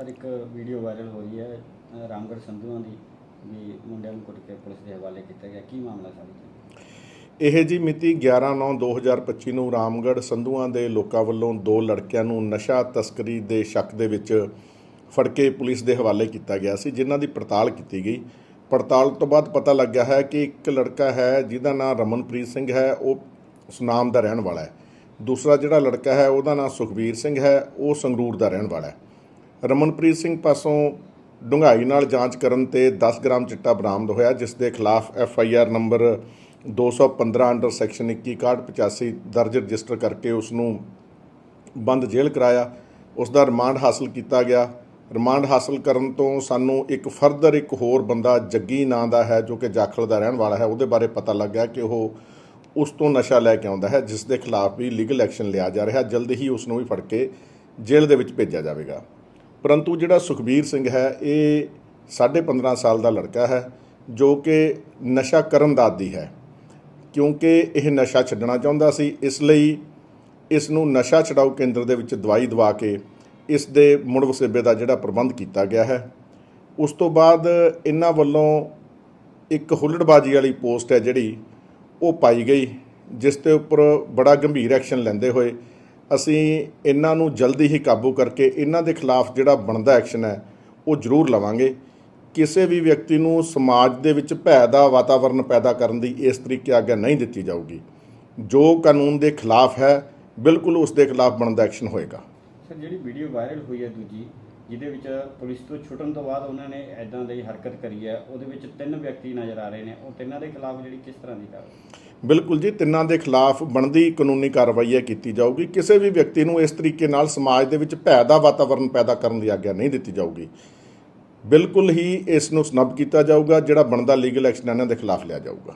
Sir ਇੱਕ video viral ਹੋ ਰਹੀ ਹੈ ਅ, ਰਾਮਗੜ੍ਹ ਸੰਧੂਆਂ ਦੀ ਵੀ ਮੁੰਡਿਆਂ ਨੂੰ ਕੁੱਟ ਕੇ ਪੁਲਿਸ ਦੇ ਹਵਾਲੇ ਕੀਤਾ ਗਿਆ। ਕੀ ਮਾਮਲਾ ਸਰ ਇਹ ਜੀ ਮਿਤੀ 11/9/2025 ਨੂੰ ਰਾਮਗੜ੍ਹ ਸੰਧੂਆਂ ਦੇ ਲੋਕਾਂ ਵੱਲੋਂ ਦੋ ਲੜਕਿਆਂ ਨੂੰ ਨਸ਼ਾ ਤਸਕਰੀ ਦੇ ਸ਼ੱਕ ਦੇ ਵਿੱਚ ਫੜ ਕੇ ਪੁਲਿਸ ਦੇ ਹਵਾਲੇ ਕੀਤਾ ਗਿਆ ਸੀ ਜਿਨ੍ਹਾਂ ਦੀ ਪੜਤਾਲ ਕੀਤੀ ਗਈ। ਪੜਤਾਲ ਤੋਂ ਬਾਅਦ ਪਤਾ ਲੱਗਿਆ ਹੈ ਕਿ ਇੱਕ ਲੜਕਾ ਹੈ ਜਿਹਦਾ ਨਾਮ ਰਮਨਪ੍ਰੀਤ ਸਿੰਘ ਹੈ ਉਹ ਸੁਨਾਮ ਦਾ ਰਹਿਣ ਵਾਲਾ ਹੈ। ਦੂਸਰਾ ਜਿਹੜਾ ਲੜਕਾ ਹੈ ਉਹਦਾ ਨਾਮ ਸੁਖਬੀਰ ਸਿੰਘ ਹੈ ਉਹ ਸੰਗਰੂਰ ਦਾ ਰਹਿਣ ਵਾਲਾ ਹੈ। ਰਮਨਪ੍ਰੀਤ ਸਿੰਘ ਪਾਸੋਂ ਡੂੰਘਾਈ ਨਾਲ ਜਾਂਚ ਕਰਨ ਤੇ 10 ਗ੍ਰਾਮ ਚਿੱਟਾ ਬਰਾਮਦ ਹੋਇਆ, ਜਿਸ ਦੇ ਖਿਲਾਫ F I R number 215 under section 2185 ਦਰਜ ਰਜਿਸਟਰ ਕਰਕੇ ਉਸ ਨੂੰ ਬੰਦ ਜੇਲ੍ਹ ਕਰਾਇਆ। ਉਸ ਦਾ ਰਿਮਾਂਡ ਹਾਸਲ ਕੀਤਾ ਗਿਆ। ਰਿਮਾਂਡ ਹਾਸਲ ਕਰਨ ਤੋਂ ਸਾਨੂੰ ਇੱਕ ਫਰਦਰ ਇੱਕ ਹੋਰ ਬੰਦਾ ਜੱਗੀ ਨਾਂ ਦਾ ਹੈ, ਜੋ ਕਿ ਜਾਖਲ ਦਾ ਰਹਿਣ ਵਾਲਾ ਹੈ। ਉਹਦੇ ਬਾਰੇ ਪਤਾ ਲੱਗਾ ਕਿ ਉਹ ਉਸ ਤੋਂ ਨਸ਼ਾ ਲੈ ਕੇ ਆਉਂਦਾ ਹੈ, ਜਿਸ ਦੇ ਖਿਲਾਫ ਵੀ ਲੀਗਲ ਐਕਸ਼ਨ ਲਿਆ ਜਾ ਰਿਹਾ। ਜਲਦ ਹੀ ਉਸ ਨੂੰ ਵੀ ਫੜ ਕੇ ਜੇਲ੍ਹ ਦੇ ਵਿੱਚ ਭੇਜਿਆ ਜਾਵੇਗਾ। ਪਰੰਤੂ ਜਿਹੜਾ ਸੁਖਬੀਰ ਸਿੰਘ ਹੈ, ਇਹ 15.5 ਸਾਲ ਦਾ ਲੜਕਾ ਹੈ, ਜੋ ਕਿ ਨਸ਼ਾ ਕਰਨ ਦਾ ਆਦੀ ਹੈ। ਕਿਉਂਕਿ ਇਹ ਨਸ਼ਾ ਛੱਡਣਾ ਚਾਹੁੰਦਾ ਸੀ, ਇਸ ਲਈ ਇਸ ਨੂੰ ਨਸ਼ਾ ਛਡਾਊ ਕੇਂਦਰ ਦੇ ਵਿੱਚ ਦਵਾਈ ਦਵਾ ਕੇ ਇਸ ਦੇ ਮੁੜ ਵਸੇਬੇ ਦਾ ਜਿਹੜਾ ਪ੍ਰਬੰਧ ਕੀਤਾ ਗਿਆ ਹੈ। ਉਸ ਤੋਂ ਬਾਅਦ ਇਹਨਾਂ ਵੱਲੋਂ ਇੱਕ ਹੁੱਲੜਬਾਜੀ ਵਾਲੀ ਪੋਸਟ ਹੈ ਜਿਹੜੀ ਉਹ ਪਾਈ ਗਈ, ਜਿਸ ਦੇ ਉੱਪਰ ਬੜਾ ਗੰਭੀਰ ਐਕਸ਼ਨ ਲੈਂਦੇ ਹੋਏ ਅਸੀਂ ਇਹਨਾਂ ਨੂੰ ਜਲਦੀ ਹੀ ਕਾਬੂ ਕਰਕੇ ਇਹਨਾਂ ਦੇ ਖਿਲਾਫ ਜਿਹੜਾ ਬਣਦਾ ਐਕਸ਼ਨ ਹੈ, ਉਹ ਜ਼ਰੂਰ ਲਵਾਂਗੇ। ਕਿਸੇ ਵੀ ਵਿਅਕਤੀ ਨੂੰ ਸਮਾਜ ਦੇ ਵਿੱਚ ਭੈ ਦਾ ਵਾਤਾਵਰਣ ਪੈਦਾ ਕਰਨ ਦੀ ਇਸ ਤਰੀਕੇ ਆਗਿਆ ਨਹੀਂ ਦਿੱਤੀ ਜਾਊਗੀ। ਜੋ ਕਾਨੂੰਨ ਦੇ ਖਿਲਾਫ ਹੈ, ਬਿਲਕੁਲ ਉਸ ਦੇ ਖਿਲਾਫ ਬਣਦਾ ਐਕਸ਼ਨ ਹੋਏਗਾ। ਸਰ, ਜਿਹੜੀ ਵੀਡੀਓ ਵਾਇਰਲ ਹੋਈ ਹੈ ਦੂਜੀ, ਜਿਹਦੇ ਵਿੱਚ ਪੁਲਿਸ ਤੋਂ ਛੁੱਟਣ ਤੋਂ ਬਾਅਦ ਉਹਨਾਂ ਨੇ ਐਦਾਂ ਦੀ ਹਰਕਤ ਕਰੀ ਹੈ, ਉਹਦੇ ਵਿੱਚ ਤਿੰਨ ਵਿਅਕਤੀ ਨਜ਼ਰ ਆ ਰਹੇ ਨੇ, ਉਹ ਤਿੰਨਾਂ ਦੇ ਖਿਲਾਫ ਜਿਹੜੀ ਕਿਸ ਤਰ੍ਹਾਂ ਦੀ ਕਾਰਵਾਈ? ਬਿਲਕੁਲ ਜੀ, ਤਿੰਨਾਂ ਦੇ ਖਿਲਾਫ ਬਣਦੀ ਕਾਨੂੰਨੀ ਕਾਰਵਾਈ ਹੈ ਕੀਤੀ ਜਾਊਗੀ। ਕਿਸੇ ਵੀ ਵਿਅਕਤੀ ਨੂੰ ਇਸ ਤਰੀਕੇ ਨਾਲ ਸਮਾਜ ਦੇ ਵਿੱਚ ਭੈ ਦਾ ਵਾਤਾਵਰਣ ਪੈਦਾ ਕਰਨ ਦੀ ਆਗਿਆ ਨਹੀਂ ਦਿੱਤੀ ਜਾਊਗੀ। ਬਿਲਕੁਲ ਹੀ ਇਸ ਨੂੰ ਸਨੱਬ ਕੀਤਾ ਜਾਊਗਾ, ਜਿਹੜਾ ਬਣਦਾ ਲੀਗਲ ਐਕਸ਼ਨ ਇਹਨਾਂ ਦੇ ਖਿਲਾਫ ਲਿਆ ਜਾਊਗਾ।